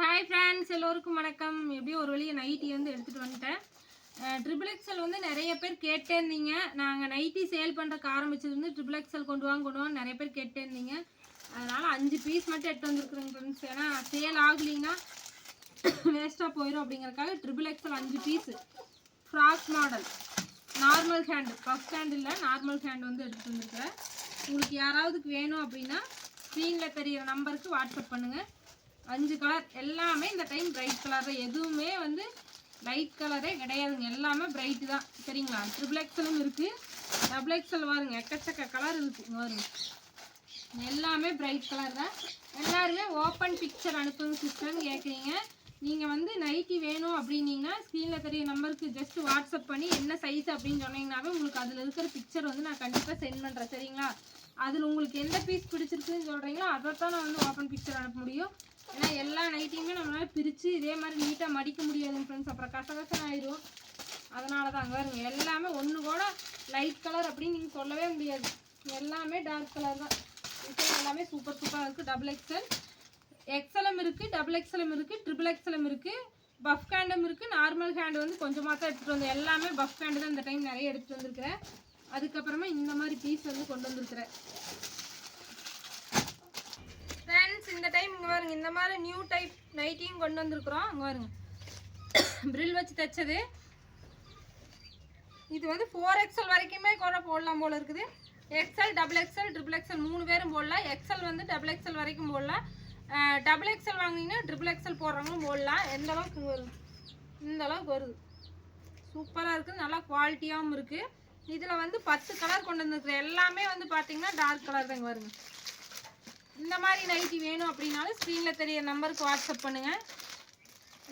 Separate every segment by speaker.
Speaker 1: Hi friends எல்லோருக்கும் வணக்கம். எப்படியும் ஒரு வழியை நைட்டி வந்து எடுத்துகிட்டு வந்துட்டேன். ட்ரிபிள் எக்ஸல் வந்து நிறைய பேர் கேட்டே இருந்தீங்க நாங்கள் நைட்டி சேல் பண்ணுறக்கு ஆரம்பிச்சது வந்து ட்ரிபிள் எக்ஸல் கொண்டு வாங்க கொண்டு வாங்க நிறைய பேர் கேட்டே இருந்தீங்க அதனால் அஞ்சு பீஸ் மட்டும் எடுத்து வந்துருக்குறேங்க ஃப்ரெண்ட்ஸ் ஏன்னா சேல் ஆகலிங்கன்னா வேஸ்ட்டாக போயிடும் அப்படிங்கிறக்காக ட்ரிபிள் எக்ஸல் அஞ்சு piece frock model normal hand first hand இல்லை நார்மல் ஹேண்ட் வந்து எடுத்துகிட்டு வந்துருக்குறேன். உங்களுக்கு யாராவதுக்கு வேணும் அப்படின்னா ஸ்க்ரீனில் தெரியிற நம்பருக்கு வாட்ஸ்அப் பண்ணுங்கள் அஞ்சு கலர் எல்லாமே இந்த டைம் பிரைட் கலர் தான். எதுவுமே வந்து லைட் கலரே கிடையாதுங்க. எல்லாமே பிரைட்டு தான். சரிங்களா? ட்ரிபிள் எக்ஸலும் இருக்குது டபுள் எக்ஸல் பாருங்க எக்கச்சக்க கலர் இருக்குது பாருங்க. எல்லாமே பிரைட் கலர் தான். எல்லாருமே ஓப்பன் பிக்சர் அனுப்புங்க சிஸ்டர்னு கேட்குறீங்க நீங்கள் வந்து நைட்டி வேணும் அப்படின்னீங்கன்னா ஸ்க்ரீனில் தெரிய நம்பருக்கு ஜஸ்ட் வாட்ஸ்அப் பண்ணி என்ன சைஸ் அப்படின்னு சொன்னீங்கன்னாவே உங்களுக்கு அதில் இருக்கிற பிக்சர் வந்து நான் கண்டிப்பாக சென்ட் பண்ணுறேன் சரிங்களா? அதில் உங்களுக்கு எந்த பீஸ் பிடிச்சிருக்குன்னு சொல்கிறீங்களோ அதை தான் நான் வந்து ஓப்பன் பிக்சர் அனுப்ப முடியும். ஏன்னா எல்லா நைட்டியுமே நம்மளால் பிரித்து இதே மாதிரி நீட்டாக மடிக்க முடியாதுங்க ஃப்ரெண்ட்ஸ் அப்புறம் கசகசன் ஆயிரும். அதனால தான் அங்கே பாருங்க எல்லாமே ஒன்று கூட லைட் கலர் அப்படின்னு நீங்கள் சொல்லவே முடியாது. எல்லாமே டார்க் கலர் தான். டிசைன் எல்லாமே சூப்பர் சூப்பராக இருக்குது டபுள் எக்ஸல் எக்ஸலம் இருக்குது டபுள் எக்ஸலம் இருக்குது ட்ரிபிள் எக்ஸலம் இருக்குது பஃப் ஹேண்டும் இருக்குது நார்மல் ஹேண்டு வந்து கொஞ்சமாக தான் எடுத்துகிட்டு வந்து எல்லாமே பஃப் ஹேண்டு தான் இந்த டைம் நிறைய எடுத்துகிட்டு வந்திருக்கிறேன். அதுக்கப்புறமா இந்த மாதிரி பீஸ் வந்து கொண்டு வந்திருக்கிறேன் ஃப்ரெண்ட்ஸ் இந்த டைம் இங்கே பாருங்க இந்த மாதிரி நியூ டைப் நைட்டியும் கொண்டு வந்திருக்கிறோம். அங்கே பாருங்க. ப்ரில் வச்சு தைச்சது. இது வந்து ஃபோர் எக்ஸல் வரைக்குமே கூட போடலாம் போல் இருக்குது. XL double XL triple XL மூணு பேரும் போடலாம். எக்ஸல் வந்து டபுள் எக்ஸல் வரைக்கும் போடலாம். டபுள் எக்ஸல் வாங்கினீங்கன்னா ட்ரிபிள் எக்ஸல் போடுறவங்களும் போடலாம். எந்த அளவுக்கு வருது இந்த அளவுக்கு வருது. சூப்பராக இருக்குது. நல்லா குவாலிட்டியாகவும் இருக்குது இதில் வந்து பத்து கலர் கொண்டு வந்துருக்குறேன் எல்லாமே வந்து பார்த்தீங்கன்னா டார்க் கலர் தாங்க வருங்க இந்த மாதிரி நைட்டி வேணும் அப்படின்னாலும் ஸ்க்ரீனில் தெரிய நம்பருக்கு வாட்ஸ்அப் பண்ணுங்கள்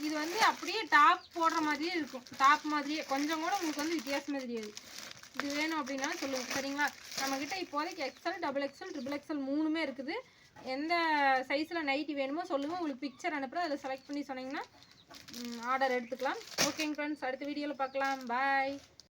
Speaker 1: இது வந்து அப்படியே டாப் போடுற மாதிரியே இருக்கும். டாப் மாதிரியே. கொஞ்சம் கூட உங்களுக்கு வந்து வித்தியாசமே தெரியாது. இது வேணும் அப்படின்னாலும் சொல்லுங்கள் சரிங்களா? நம்மக்கிட்ட இப்போதைக்கு XL double XL triple XL மூணுமே இருக்குது. எந்த சைஸில் நைட்டி வேணுமோ சொல்லுங்கள் உங்களுக்கு பிக்சர் அனுப்புகிறேன் அதில் செலக்ட் பண்ணி சொன்னீங்கன்னா ஆர்டர் எடுத்துக்கலாம். ஓகேங்க ஃப்ரெண்ட்ஸ் அடுத்த வீடியோவில் பார்க்கலாம். பாய்